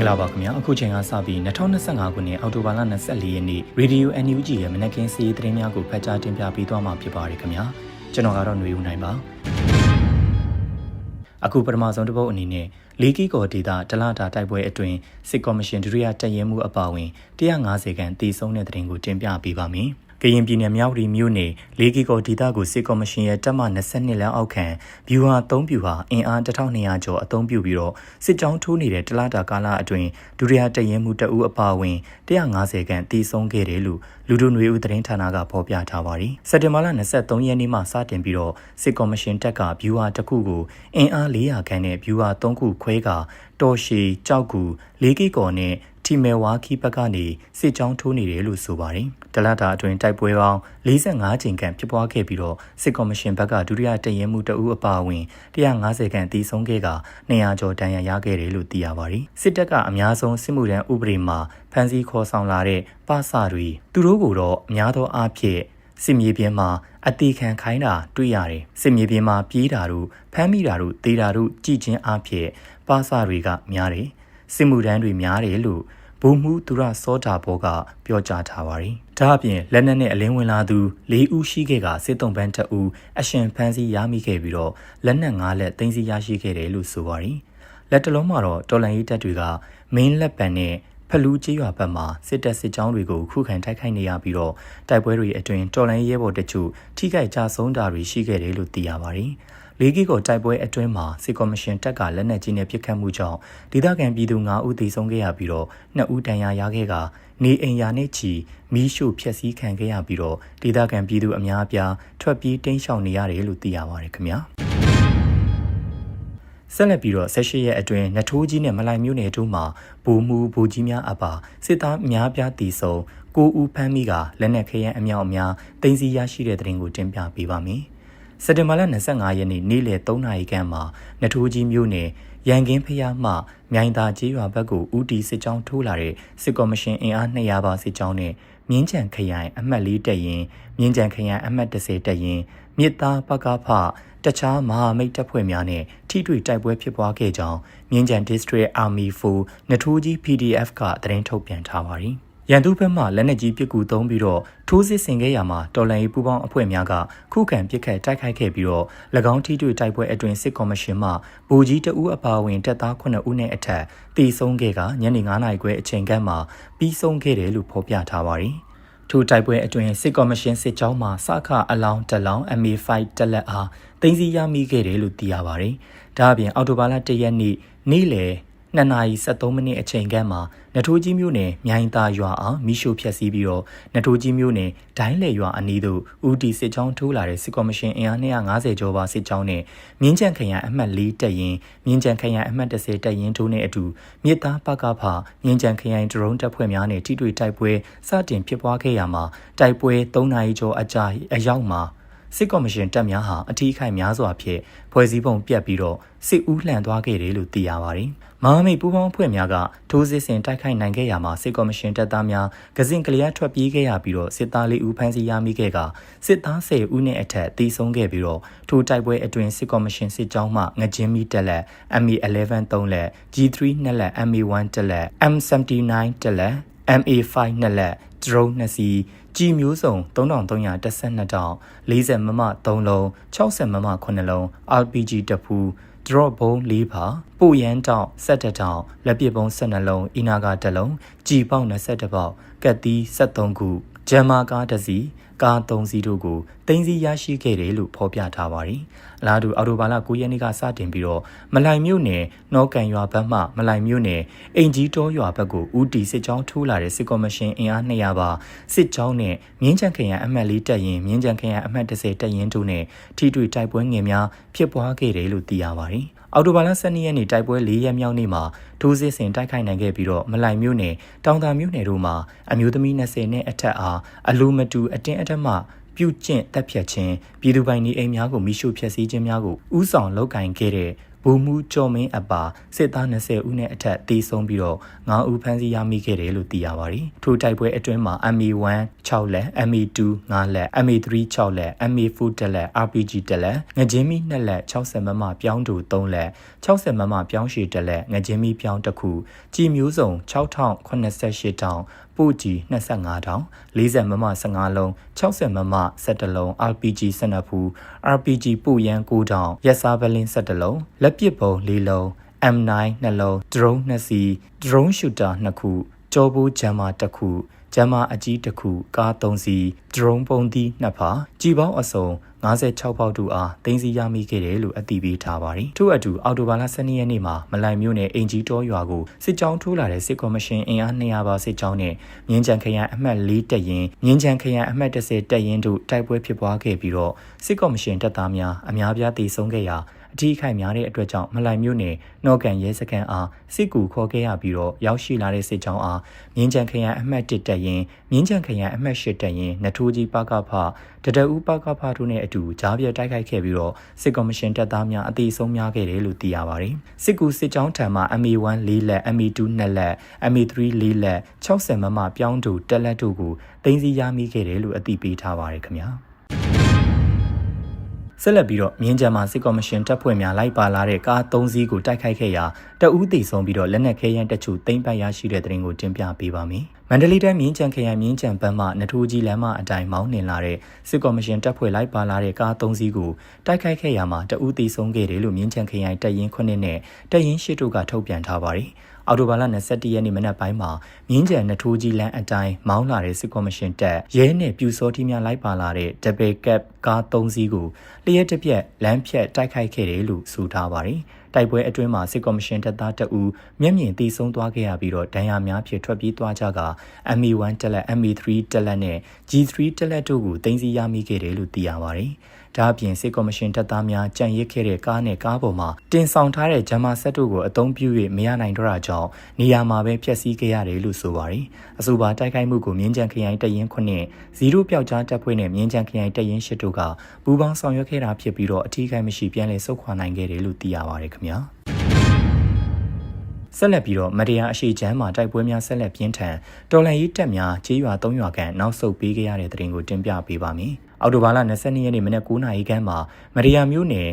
င်္ဂလာပါခင်ဗျာအခုချိန်ကစပြီး2025ခုနှစ်အောက်တိုဘာလ24ရက်နေ့ Radio NUG ရဲ့မနက်ခင်းစီးရီးသတင်းများကိုဖတ်ကြားတင်ပြပေးသွားမှာဖြစ်ပါတယ်ခင်ဗျာကျွန်တော်ကတော့ຫນွေဦးနိုင်ပါအခုပထမဆုံးတစ်ပုတ်အနေနဲ့လီကီကော်ဒေတာတလာတာတိုက်ပွဲအတွင်းစစ်ကော်မရှင်ဒုတိယတပ်ရဲမှုအပါအဝင်150ခန့်တည်ဆုံတဲ့သတင်းကိုတင်ပြပေးပါမယ် ကရင်ပြည်နယ်မြောက်ရီမြို့နယ်လေးကီကိုဒေတာကိုစစ်ကော်မရှင်ရဲ့တပ်မ22လမ်းအောက်ခံဗျူဟာ3ဗျူဟာအင်အား1200ကျော်အသုံးပြုပြီးတော့စစ်ကြောင်းထိုးနေတဲ့တလားတာကာလအတွင်းဒုတိယတရင်မှုတအူးအပါအဝင်150ခန့်တည်ဆုံခဲ့တယ်လို့လူတို့ຫນွေဦးသတင်းဌာနကဖော်ပြထားပါတယ်။စက်တင်ဘာလ23ရက်နေ့မှစတင်ပြီးတော့စစ်ကော်မရှင်တပ်ကဗျူဟာတစ်ခုကိုအင်အား400ခန့်နဲ့ဗျူဟာ3ခုခွဲကတော်ရှည်ကြောက်ကူလေးကီကော်နဲ့တီမဲဝါခီဘက်ကနေစစ်ကြောင်းထိုးနေတယ်လို့ဆိုပါတယ်။ တလတာအတွင်းတိုက်ပွဲပေါင်း45ချိန်ခန့်ဖြစ်ပွားခဲ့ပြီးတော့စစ်ကော်မရှင်ဘက်ကဒုတိယတရင်မှုတအူးအပါအဝင်150ခန့်တီးဆုံးခဲ့က200ကျော်တန်ရာရခဲ့တယ်လို့သိရပါတယ်။စစ်တပ်ကအများဆုံးစစ်မှုထမ်းဥပဒေမှာဖမ်းဆီးခေါ်ဆောင်လာတဲ့ပစတွေသူတို့ကိုတော့အများသောအားဖြင့်စစ်မြေပြင်မှာအတီခံခိုင်းတာတွေ့ရတယ်စစ်မြေပြင်မှာပြေးတာတို့ဖမ်းမိတာတို့တေးတာတို့ကြည်ချင်းအားဖြင့်ပါစာတွေကများတယ်စစ်မှုထမ်းတွေများတယ်လို့ ဘုံမှုသူရစောတာဘောကပြောကြားထားပါတယ်။ဒါအပြင်လက်နက်နဲ့အလင်းဝင်လာသူ၄ဦးရှိခဲ့ကစစ်တုံးပန်းတအူအရှင်ဖမ်းဆီးရမိခဲ့ပြီးတော့လက်နက်၅လက်သိမ်းဆည်းရရှိခဲ့တယ်လို့ဆိုပါတယ်။လက်တလုံးမှာတော့တော်လန်ရေးတပ်တွေကမင်းလက်ပံနဲ့ဖလူးကျေးရွာဘက်မှာစစ်တပ်စစ်ကြောင်းတွေကိုခုခံတိုက်ခိုက်နေရပြီးတော့တိုက်ပွဲတွေအတွင်းတော်လန်ရဲဘော်တချို့ထိခိုက်ကြဆုံးတာတွေရှိခဲ့တယ်လို့သိရပါတယ်။ လေးကီကိုတိုက်ပွဲအတွင်းမှာစစ်ကော်မရှင်တပ်ကလက်နက်ကြီးနဲ့ပစ်ခတ်မှုကြောင့်ဒေသခံပြည်သူ9ဦးသေဆုံးခဲ့ရပြီးတော့2ဦးဒဏ်ရာရခဲ့ကနေအိမ်ယာနဲ့ချီမီးရှို့ဖျက်ဆီးခံခဲ့ရပြီးတော့ဒေသခံပြည်သူအများအပြားထွက်ပြေးတိမ်းရှောင်နေရတယ်လို့သိရပါတယ်ခင်ဗျာဆက်လက်ပြီးတော့ဆက်ရှိရဲ့အတွင်းနထိုးကြီးနဲ့မလိုက်မျိုးနယ်တို့မှာဘူမူဘူကြီးများအပါစစ်သားအများပြားတည်ဆုံကိုဦးဖမ်းမိကလက်နက်ခရမ်းအမြောက်အများတင်စီရရှိတဲ့တဲ့ရင်ကိုတင်ပြပေးပါမယ်။ စက်တင်ဘာလ25ရက်နေ့နေ့လယ်3နာရီခန့်မှာနထိုးကြီးမြို့နယ်ရန်ကင်းဖျားမှမြိုင်သာကျေးရွာဘက်ကိုဦးတီစစ်ကြောင်းထိုးလာတဲ့စစ်ကော်မရှင်အင်အား200ပါစစ်ကြောင်းနဲ့မြင်းကြံခရိုင်အမှတ်၄တက်ရင်မြင်းကြံခရိုင်အမှတ်30တက်ရင်မြစ်သားပကဖတခြားမဟာမိတ်တပ်ဖွဲ့များနဲ့ထိတွေ့တိုက်ပွဲဖြစ်ပွားခဲ့ကြောင်းမြင်းကြံ District Army 4နထိုးကြီး PDF ကသတင်းထုတ်ပြန်ထားပါတယ်။ ရန်သူဘက်မှလက်နက်ကြီးပစ်ကူသုံးပြီးတော့ထိုးစစ်ဆင်ခဲ့ရမှာတော်လန်ရေးပူးပေါင်းအဖွဲ့များကခုခံပစ်ခတ်တိုက်ခိုက်ခဲ့ပြီးတော့၎င်းထိတွေ့တိုက်ပွဲအတွင်းစစ်ကော်မရှင်မှဗိုလ်ကြီးတဦးအပါအဝင်တပ်သား9ဦးနဲ့အထက်တီဆုံးခဲ့ကညနေ9နာရီခွဲအချိန်ကမ်းမှာပြီးဆုံးခဲ့တယ်လို့ဖော်ပြထားပါတယ်။ထိုတိုက်ပွဲအတွင်းစစ်ကော်မရှင်စစ်ကြောင်းမှစခအလောင်းတလောင်း MA5 တက်လက်အားတင်စီရမိခဲ့တယ်လို့သိရပါတယ်။ဒါအပြင်အော်တိုဘာလ1ရက်နေ့နေ့လယ် 2နာရီ73မိနစ်အချိန်ခန့်မှာနထိုးကြီးမြို့နယ်မြိုင်သာရွာအောင်မိရှို့ဖျက်ဆီးပြီးတော့နထိုးကြီးမြို့နယ်ဒိုင်းလေရွာအနီးသို့ဦးတီစစ်ကြောင်းထိုးလာတဲ့စစ်ကော်မရှင်အင်အား250ကျော်ပါစစ်ကြောင်းနဲ့မြင်းကြံခရိုင်အမှတ်4တက်ရင်မြင်းကြံခရိုင်အမှတ်30တက်ရင်ထိုးနဲ့အတူမြစ်သားပကဖမြင်းကြံခရိုင်ဒရုန်းတပ်ဖွဲ့များနဲ့ထိတွေ့တိုက်ပွဲစတင်ဖြစ်ပွားခဲ့ရမှာတိုက်ပွဲ3နာရီကျော်အကြာအရောက်မှာ စစ်ကော်မရှင်တပ်များဟာအထီးခိုင်များစွာဖြင့်ဖွဲ့စည်းပုံပြတ်ပြီးတော့စစ်ဦးလှန်သွားခဲ့တယ်လို့သိရပါတယ်။မဟာမိတ်ပူးပေါင်းအဖွဲ့များကထိုးစစ်ဆင်တိုက်ခိုက်နိုင်ခဲ့ရမှာစစ်ကော်မရှင်တပ်သားများကစင်ကလျာထွက်ပြေးခဲ့ရပြီးတော့စစ်သားလေးဦးဖမ်းဆီးရမိခဲ့ကစစ်သား10ဦးနဲ့အထက်တီးဆုံးခဲ့ပြီးတော့ထိုတိုက်ပွဲအတွင်းစစ်ကော်မရှင်စစ်ကြောင်းမှငကြင်းမီတက်လက် ME11 3လက် G3 2လက် ME1 တက်လက် M79 တက်လက် MA5 2လက် drone 2စီးကြည်မျိုးစုံ3312တောင်40မမ3လုံး60မမ9လုံး RPG တဖူး drop ဘုံ၄ပါပိုရန်တောင်17တောင်လက်ပစ်ဘုံ12လုံးအီနာက1လုံးကြည်ပေါက်21ပေါက်ကက်သီး73ခုဂျမ်မာကားတစ်စီး ကား3စီးတို့ကိုတင်စီရရှိခဲ့တယ်လို့ဖော်ပြထားပါတယ်။အလားတူအော်တိုဘာလ9ရက်နေ့ကစတင်ပြီးတော့မလိုင်မြို့နယ်နော့ကန်ရွာဘက်မှမလိုင်မြို့နယ်အင်ကြီးတောရွာဘက်ကိုဦးတီစစ်ကြောင်းထိုးလာတဲ့စစ်ကော်မရှင်အင်အား200ပါစစ်ကြောင်းနဲ့မြင်းချန်ခရိုင်အမှတ်၄တက်ရင်မြင်းချန်ခရိုင်အမှတ်30တက်ရင်တို့နဲ့ထိတွေ့တိုက်ပွဲငယ်များဖြစ်ပွားခဲ့တယ်လို့သိရပါတယ်။အော်တိုဘာလ12ရက်နေ့တိုက်ပွဲ၄ရက်မြောက်နေ့မှာဒိုးစစ်ဆင်တိုက်ခိုက်နိုင်ခဲ့ပြီးတော့မလိုင်မြို့နယ်တောင်သာမြို့နယ်တို့မှာအမျိုးသမီး20နဲ့အထက်အားအလိုမတူအတင်းအဓမ္မပြုကျင့်တပ်ဖြတ်ခြင်းပြည်သူပိုင်နေအိမ်များကိုမိရှုဖျက်ဆီးခြင်းများကိုဥဆောင်လုပ်ကင်ခဲ့တဲ့ဘူမူကျော်မင်းအပါစစ်သား20ဦးနဲ့အထက်တေဆုံးပြီးတော့9ဦးဖမ်းဆီးရမိခဲ့တယ်လို့သိရပါတယ်။ထိုတိုက်ပွဲအတွင်းမှာ MA1 6လက် MA2 9လက် MA3 6လက် MA4 တက်လက် RPG တက်လက်ငကြင်းမီ2လက်60မမပြောင်းတူ3လက်60မမပြောင်းရှည်တက်လက်ငကြင်းမီပြောင်းတစ်ခုကြည်မျိုးစုံ6088တောင် ပို့ကြီး25တောင်40မမ15လုံး60မမ17လုံး RPG 12ဖူး RPG ပို့ရန်9တောင်ရက်စားပလင်း17လုံးလက်ပစ်ပုံ4လုံး M9 နှလုံး drone 2စီး drone shooter 2ခုကြောဘူးဂျမ်မာ1ခုဂျမ်မာအကြီးတစ်ခုကား3စီး drone ပုံသီး2ဖာကြည်ပေါင်းအစုံ 56ပေါက်တူအားတင်းစီရမိခဲ့တယ်လို့အသိပေးထားပါတယ်။ထို့အတူအော်တိုဘာလ12ရက်နေ့မှာမလိုင်မြို့နယ်အင်ဂျီတောရွာကိုစစ်ကြောင်းထိုးလာတဲ့စစ်ကော်မရှင်အင်အား200ပါစစ်ကြောင်းနဲ့မြင်းချံခရိုင်အမှတ်4တပ်ရင်းမြင်းချံခရိုင်အမှတ်10တပ်ရင်းတို့တိုက်ပွဲဖြစ်ပွားခဲ့ပြီးတော့စစ်ကော်မရှင်တပ်သားများအများပြားတေဆုံးခဲ့ရာအ ထီးခိုင်များတဲ့အတွက်ကြောင့်မလိုင်မြို့နယ်နော့ကန်ရဲစခန်းအားစစ်ကူခေါ်ခဲ့ရပြီးတော့ရောက်ရှိလာတဲ့စစ်ကြောင်းအားမြင်းချံခရိုင်အမှတ်1တပ်ရင်းမြင်းချံခရိုင်အမှတ်8တပ်ရင်းနထိုးကြီးပကဖတတအူးပကဖတို့နဲ့အတူကြားပြတိုက်ခိုက်ခဲ့ပြီးတော့စစ်ကော်မရှင်တပ်သားများအသေးဆုံးများခဲ့တယ်လို့သိရပါတယ်စစ်ကူစစ်ကြောင်းထံမှ MA1 ၄လက် MA2 2လက် MA3 ၄လက်60မမပြောင်းတူတက်လက်တို့ကိုတင်စီရမိခဲ့တယ်လို့အသိပေးထားပါတယ်ခင်ဗျာ ဆက်လက်ပြီးတော့မြင်းကြံမှာစစ်ကော်မရှင်တပ်ဖွဲ့များလိုက်ပါလာတဲ့ကား၃စီးကိုတိုက်ခိုက်ခဲ့ရာတအူးတည်ဆုံးပြီးတော့လက်နက်ခဲယမ်းတချို့သိမ်းပိုက်ရရှိတဲ့တဲ့ရင်ကိုတင်ပြပေးပါမယ်။မန္တလေးတိုင်းမြင်းကြံခရိုင်မြင်းကြံဘက်မှနထိုးကြီးလမ်းမအတိုင်းမောင်းနှင်လာတဲ့စစ်ကော်မရှင်တပ်ဖွဲ့လိုက်ပါလာတဲ့ကား၃စီးကိုတိုက်ခိုက်ခဲ့ရာမှာတအူးတည်ဆုံးခဲ့တယ်လို့မြင်းကြံခရိုင်တပ်ရင်း9နဲ့တပ်ရင်း8တို့ကထုတ်ပြန်ထားပါတယ်။ အော်တိုဘာလ21ရက်နေ့မနက်ပိုင်းမှာမြင်းကြံနထိုးကြီးလမ်းအတိုင်းမောင်းလာတဲ့စစ်ကော်မရှင်တပ်ရဲနဲ့ပြူစောတိများလိုက်ပါလာတဲ့ဒဘယ်ကပ်ကား၃စီးကိုလျှက်တစ်ပြက်လမ်းဖြတ်တိုက်ခိုက်ခဲ့တယ်လို့ဆိုထားပါတယ်။တိုက်ပွဲအတွင်းမှာစစ်ကော်မရှင်တပ်သားတအူမျက်မြင်တီးဆုံးသွားခဲ့ရပြီးတော့ဒဏ်ရာများဖြင့်ထွက်ပြေးသွားကြက ME1 တက်လက် ME3 တက်လက်နဲ့ G3 တက်လက်တို့ကိုတင်စီရမိခဲ့တယ်လို့သိရပါတယ်။ ဒါအပြင်စစ်ကော်မရှင်တပ်သားများကြံရစ်ခဲ့တဲ့ကားနဲ့ကားပေါ်မှာတင်ဆောင်ထားတဲ့ဂျမာဆက်တို့ကိုအသုံးပြု၍မရနိုင်တော့တာကြောင့်နေရာမှာပဲဖျက်ဆီးခဲ့ရတယ်လို့ဆိုပါတယ်။အဆိုပါတိုက်ခိုက်မှုကိုမြင်းကြံခရိုင်တရင်ခုနှစ်ဇီရိုပျောက်ကြားတပ်ဖွဲ့နဲ့မြင်းကြံခရိုင်တရင်ရှစ်တို့ကပူးပေါင်းဆောင်ရွက်ခဲ့တာဖြစ်ပြီးတော့အထူးခိုင်မရှိပြန်လည်ဆုတ်ခွာနိုင်ခဲ့တယ်လို့သိရပါတယ်ခင်ဗျာ။ဆက်လက်ပြီးတော့မတရားအရှိချမ်းမှာတိုက်ပွဲများဆက်လက်ပြင်းထန်တော်လန်ရေးတပ်များခြေရွာ၃ရွာခန့်နောက်ဆုတ်ပေးခဲ့ရတဲ့တဲ့ရင်ကိုတင်ပြပေးပါမယ်။ အော်တိုဘာလ22ရက်နေ့မနက်9:00နာရီခန့်မှာမရယာမျိုးနယ်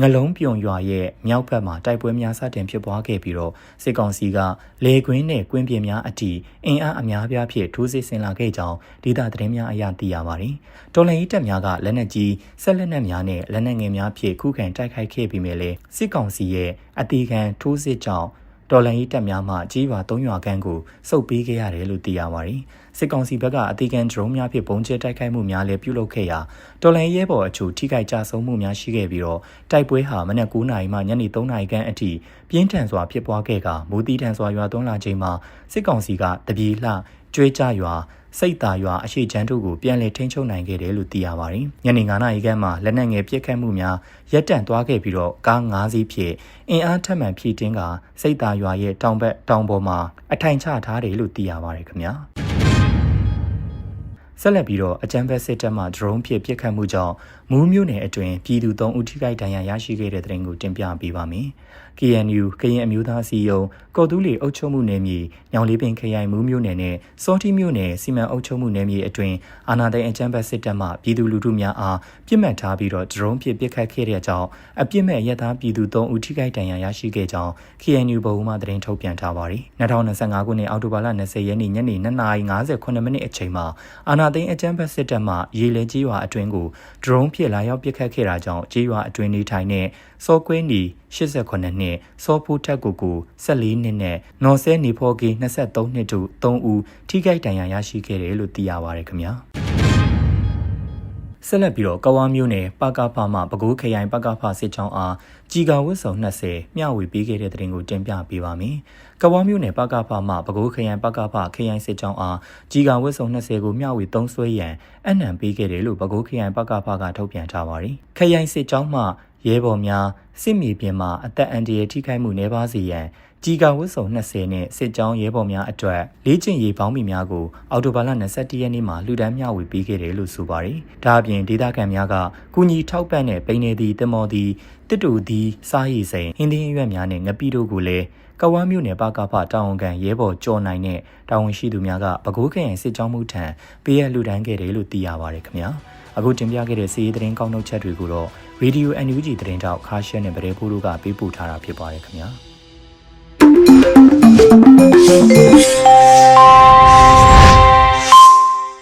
ငလုံးပြုံရွာရဲ့မြောက်ဘက်မှာတိုက်ပွဲများစတင်ဖြစ်ပွားခဲ့ပြီးတော့စစ်ကောင်စီကလေကွင်းနဲ့ကွင်းပြင်များအထိအင်အားအများပြားဖြင့်ထိုးစစ်ဆင်လာခဲ့ကြောင်းဒေသသတင်းများအရသိရပါတယ်။တော်လှန်ရေးတပ်များကလက်နက်ကြီးဆက်လက်နက်များနဲ့လက်နက်ငယ်များဖြင့်ခုခံတိုက်ခိုက်ခဲ့ပြီးမြဲလေစစ်ကောင်စီရဲ့အတီခံထိုးစစ်ကြောင့် တော်လန်ရေးတပ်များမှကြီးရွာ၃ရွာခန့်ကိုစုပ်ပေးခဲ့ရတယ်လို့သိရပါတယ်။စစ်ကောင်စီဘက်ကအသေးခံဒရုန်းများဖြင့်ပုံကျဲတိုက်ခိုက်မှုများလည်းပြုလုပ်ခဲ့ရာတော်လန်ရဲဘော်အချို့ထိခိုက်ကြဆုံးမှုများရှိခဲ့ပြီးတော့တိုက်ပွဲဟာမနက်9:00နာရီမှညနေ3:00နာရီခန့်အထိပြင်းထန်စွာဖြစ်ပွားခဲ့ကမူတီထန်စွာရွာသွန်းလာချိန်မှာစစ်ကောင်စီကတပြေလှကျွေးကြရွာ စိတ်သာရွာအရှိချမ်းတို့ကိုပြန်လည်ထိန်းချုပ်နိုင်ခဲ့တယ်လို့သိရပါတယ်။ညနေ9:00နာရီခန့်မှာလက်နက်ငယ်ပစ်ခတ်မှုများရပ်တန့်သွားခဲ့ပြီးတော့ကား၅စီးဖြင့်အင်အားထက်မှန်ဖြည့်တင်းကစိတ်သာရွာရဲ့တောင်ဘက်တောင်ပေါ်မှာအထိုင်ချထားတယ်လို့သိရပါတယ်ခင်ဗျာ။ဆက်လက်ပြီးတော့အကြမ်းဖက်စစ်တပ်မှ drone ဖြင့်ပစ်ခတ်မှုကြောင့်မူးမြို့နယ်အတွင်းပြည်သူ၃ဦးထိခိုက်ဒဏ်ရာရရှိခဲ့တဲ့တဲ့တင်ကိုတင်ပြပေးပါမယ်။ KNU ကရင်အမျိုးသားစီယုံကော်တူးလီအုပ်ချုပ်မှုနယ်မြေညောင်လေးပင်ခရိုင်မူးမြို့နယ်နဲ့စောတိမြို့နယ်စီမံအုပ်ချုပ်မှုနယ်မြေအတွင်းအာဏာသိမ်းအကြမ်းဖက်စစ်တပ်မှပြည်သူလူထုများအားပြစ်မှတ်ထားပြီးတော့ drone ဖြင့်ပစ်ခတ်ခဲ့တဲ့အကြောင်းအပြစ်မဲ့ရသားပြည်သူ၃ဦးထိခိုက်ဒဏ်ရာရရှိခဲ့ကြောင်း KNU ဗဟိုမှသတင်းထုတ်ပြန်ထားပါတယ်။2025ခုနှစ်အောက်တိုဘာလ20ရက်နေ့ညနေ2:58မိနစ်အချိန်မှာအာဏာသိမ်းအကြမ်းဖက်စစ်တပ်မှရေလဲကြီးရွာအတွင်းကို drone ဖြင့်လာရောက်ပစ်ခတ်ခဲ့တာကြောင့်ကြီးရွာအတွင်းနေထိုင်တဲ့ စောကွဲနီ89နှစ်စောဖိုးထက်ကိုကို14နှစ်နဲ့နော်ဆဲနေဖောကေ23နှစ်တို့3ဦးထိခိုက်ဒဏ်ရာရရှိခဲ့တယ်လို့သိရပါတယ်ခင်ဗျာဆက်လက်ပြီးတော့ကဝါမျိုးနယ်ပကဖမှပဲခူးခရိုင်ပကဖစစ်ချောင်းအားជីကာဝတ်ဆောင်20မျှဝေပေးခဲ့တဲ့တဲ့တင်ကိုတင်ပြပေးပါမယ်။ကဝါမျိုးနယ်ပကဖမှပဲခူးခရိုင်ပကဖခရိုင်စစ်ချောင်းအားជីကာဝတ်ဆောင်20ကိုမျှဝေသုံးစွဲရန်အနံပေးခဲ့တယ်လို့ပဲခူးခရိုင်ပကဖကထုတ်ပြန်ထားပါတယ်။ခရိုင်စစ်ချောင်းမှ ရဲဘော်များစစ်မြေပြင်မှာအသက်အန္တရာယ်ထိခိုက်မှုနှဲပါစေရန်ကြီးကဝတ်စုံ20နဲ့စစ်ကြောင်းရဲဘော်များအတွက်လေ့ကျင့်ရေးပေါင်းမီများကိုအော်တိုဘာလ21ရက်နေ့မှာလှူဒန်းမျှဝေပေးခဲ့တယ်လို့ဆိုပါတယ်။ဒါအပြင်ဒေသခံများကကုညီထောက်ပံ့တဲ့ပိနေသည်တင်မော်သည်တစ်တူသည်စားရည်စိန်ဟင်းသင်းရွက်များနဲ့ငပိတို့ကိုလည်းကဝမ်းမြို့နယ်ပကဖတာဝန်ခံရဲဘော်ကြော်နိုင်တဲ့တာဝန်ရှိသူများကပဲခူးခရိုင်စစ်ကြောင်းမှုထံပေးရလှူဒန်းခဲ့တယ်လို့သိရပါတယ်ခင်ဗျာ။ အခုတင်ပြခဲ့တဲ့စီးရီးသတင်းကောက်နှုတ်ချက်တွေကိုတော့ Radio NUG သတင်းတောက်ခါရှဲနဲ့ဗရေပိုးတို့ကပေးပို့ထားတာဖြစ်ပါတယ်ခင်ဗျာ။